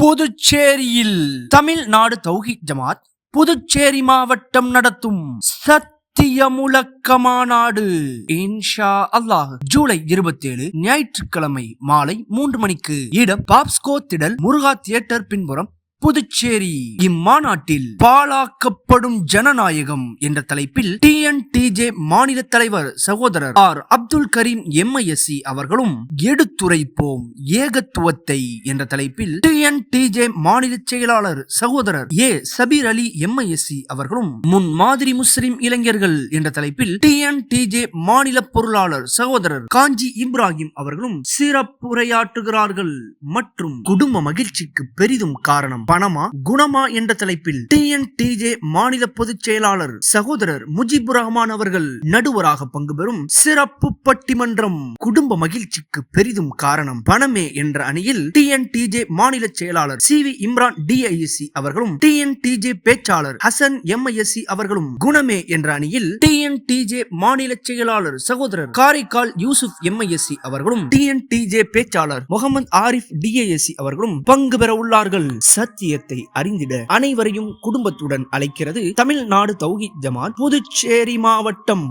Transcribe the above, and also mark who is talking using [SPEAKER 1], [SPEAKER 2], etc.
[SPEAKER 1] புதுச்சேரியில் தமிழ்நாடு தௌஹிக் ஜமாத் புதுச்சேரி மாவட்டம் நடத்தும் சத்திய முழக்க மாநாடு இன்ஷா அல்லாஹ். ஜூலை இருபத்தி ஏழு ஞாயிற்றுக்கிழமை மாலை மூன்று மணிக்கு. இடம் பாப்ஸ்கோ திடல் முருகா தியேட்டர் பின்புறம் புதுச்சேரி இம்மாநாட்டில் பாழாக்கப்படும் ஜனநாயகம் என்ற தலைப்பில் டிஎன்டிஜே மாநில தலைவர் சகோதரர் ஆர் அப்துல் கரீம் எம்ஐஎஸ்சி அவர்களும் எடுத்துரைப்போம் ஏகத்துவத்தை என்ற தலைப்பில் டிஎன்டிஜே மாநில செயலாளர் சகோதரர் ஏ சபீர் அலி எம்ஐஎஸ்சி அவர்களும் முன் மாதிரி முஸ்லிம் இளைஞர்கள் என்ற தலைப்பில் டிஎன்டிஜே மாநில பொருளாளர் சகோதரர் காஞ்சி இப்ராஹிம் அவர்களும் சிறப்புரையாற்றுகிறார்கள் மற்றும் குடும்ப மகிழ்ச்சிக்கு பெரிதும் காரணம் பணமா குணமா என்ற தலைப்பில் டிஎன்டிஜே மாநில பொதுச் செயலாளர் சகோதரர் முஜிபுர் ரஹ்மான் அவர்கள் நடுவராக பங்கு பெறும் சிறப்பு பட்டிமன்றம் குடும்ப மகிழ்ச்சிக்கு பெரிதும் காரணம் பணமே என்ற அணியில் டிஎன்டிஜே மாநில செயலாளர் சி வி இம்ரான் டிஐஎஸ்சி அவர்களும் டிஎன்டிஜே பேச்சாளர் ஹசன் எம்ஐஎஸ்சி அவர்களும் குணமே என்ற அணியில் டிஎன்டிஜே மாநில செயலாளர் சகோதரர் காரைக்கால் யூசுப் எம்ஐஎஸ்சி அவர்களும் டிஎன்டிஜே பேச்சாளர் முகமது ஆரிஃப் டிஏஎஸ்சி அவர்களும் பங்கு பெற உள்ளார்கள். சத் சத்தியத்தை அறிந்திட அனைவரையும் குடும்பத்துடன் அழைக்கிறது தமிழ்நாடு தௌஹித் ஜமாத் புதுச்சேரி மாவட்டம்.